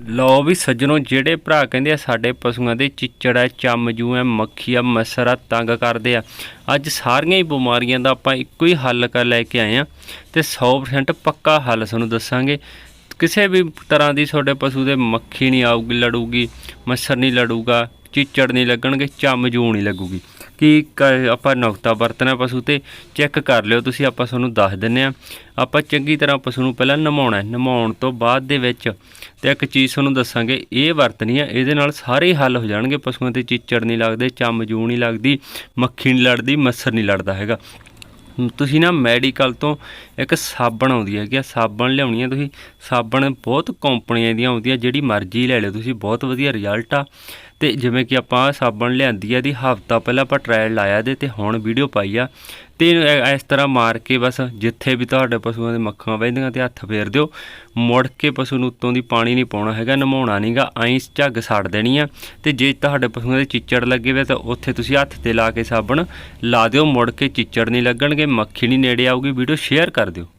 ਲਓ ਵੀ ਸੱਜਣੋ, ਜਿਹੜੇ ਭਰਾ ਕਹਿੰਦੇ ਆ, ਸਾਡੇ ਪਸ਼ੂਆਂ ਦੇ ਚਿੱਚੜ ਹੈ ਚਮਜੂ ਹੈ ਮੱਖੀ ਆ ਮੱਛਰ ਆ, ਤੰਗ ਕਰਦੇ ਆ। ਅੱਜ ਸਾਰੀਆਂ ਹੀ ਬਿਮਾਰੀਆਂ ਦਾ ਆਪਾਂ ਇੱਕੋ ਹੀ ਹੱਲ ਕਰ ਲੈ ਕੇ ਆਏ ਆ ਤੇ 100% ਪੱਕਾ ਹੱਲ ਤੁਹਾਨੂੰ ਦੱਸਾਂਗੇ। ਕਿਸੇ ਵੀ ਤਰ੍ਹਾਂ ਦੀ ਤੁਹਾਡੇ ਪਸ਼ੂ ਦੇ ਮੱਖੀ ਨਹੀਂ ਆਊਗੀ, ਲੜੂਗੀ ਮੱਛਰ ਨਹੀਂ ਲੜੂਗਾ, ਚਿੱਚੜ ਨਹੀਂ ਲੱਗਣਗੇ ਚਮਜੂ ਨਹੀਂ ਲੱਗੂਗੀ। ਕੀ ਕ- ਆਪਾਂ ਨੁਕਤਾ ਵਰਤਣਾ ਪਸ਼ੂ ਤੇ ਚੈੱਕ ਕਰ ਲਿਓ ਤੁਸੀਂ, ਆਪਾਂ ਤੁਹਾਨੂੰ ਦੱਸ ਦਿੰਨੇ ਆ ਆਪਾਂ ਚੰਗੀ ਤਰ੍ਹਾਂ ਪਸ਼ੂ ਨੂੰ ਪਹਿਲਾਂ ਨਮਾਉਣਾ ਹੈ। ਨਮਾਉਣ ਤੋਂ ਬਾਅਦ ਦੇ ਵਿੱਚ ਤੇ ਇੱਕ ਚੀਜ਼ ਤੁਹਾਨੂੰ ਦੱਸਾਂਗੇ, ਇਹ ਵਰਤਣੀ ਆ ਇਹਦੇ ਨਾਲ ਸਾਰੇ ਹੱਲ ਹੋ ਜਾਣਗੇ। ਪਸ਼ੂਆਂ ਤੇ ਚਿੱਚੜ ਨਹੀਂ ਲੱਗਦੇ ਚਮਜੂ ਨਹੀਂ ਲੱਗਦੀ, ਮੱਖੀ ਨਹੀਂ ਲੜਦੀ, ਮੱਛਰ ਨਹੀਂ ਲੜਦਾ ਹੈਗਾ। ਤੁਸੀਂ ਨਾ ਮੈਡੀਕਲ ਤੋਂ ਇੱਕ ਸਾਬਣ ਆਉਂਦੀ ਹੈਗੀ ਆ, ਸਾਬਣ ਲਿਆਉਣੀ ਹੈ ਤੁਸੀਂ। ਸਾਬਣ ਬਹੁਤ ਕੰਪਨੀਆਂ ਦੀਆਂ ਆਉਂਦੀਆਂ, ਜਿਹੜੀ ਮਰਜ਼ੀ ਲੈ ਲਿਓ, ਤੁਸੀਂ ਬਹੁਤ ਵਧੀਆ ਰਿਜ਼ਲਟ ਆ। ਤੇ ਜਿਵੇਂ ਕਿ ਆਪਾਂ ਸਾਬਣ ਲਿਆਂਦੀ ਆ ਦੀ ਹਫਤਾ ਪਹਿਲਾਂ ਆਪਾਂ ਟ੍ਰਾਇਲ ਲਾਇਆ ਦੇ ਤੇ ਹੁਣ ਵੀਡੀਓ ਪਾਈ ਆ। ਤੇ ਇਸ ਤਰ੍ਹਾਂ ਮਾਰ ਕੇ ਬਸ ਜਿੱਥੇ ਵੀ ਤੁਹਾਡੇ ਪਸ਼ੂਆਂ ਦੇ ਮੱਖਾਂ ਵਹਿੰਦੀਆਂ ਤੇ ਹੱਥ ਫੇਰ ਦਿਓ, ਮੁੜ ਕੇ ਪਸ਼ੂ ਨੂੰ ਉੱਤੋਂ ਦੀ ਪਾਣੀ ਨਹੀਂ ਪਾਉਣਾ ਹੈਗਾ ਨਮਾਉਣਾ ਨਹੀਂਗਾ ਐਂ ਝੱਗ ਛੱਡ ਦੇਣੀ ਆ। ਤੇ ਜੇ ਤੁਹਾਡੇ ਪਸ਼ੂਆਂ ਦੇ ਚਿੱਚੜ ਲੱਗੇ ਵੇ ਤਾਂ ਉੱਥੇ ਤੁਸੀਂ ਹੱਥ ਤੇ ਲਾ ਕੇ ਸਾਬਣ ਲਾ ਦਿਓ, ਮੁੜ ਕੇ ਚਿੱਚੜ ਨਹੀਂ ਲੱਗਣਗੇ, ਮੱਖੀ ਨਹੀਂ ਨੇੜੇ ਆਊਗੀ, ਵੀਡੀਓ ਸ਼ੇਅਰ ਕਰ ਦਿਓ।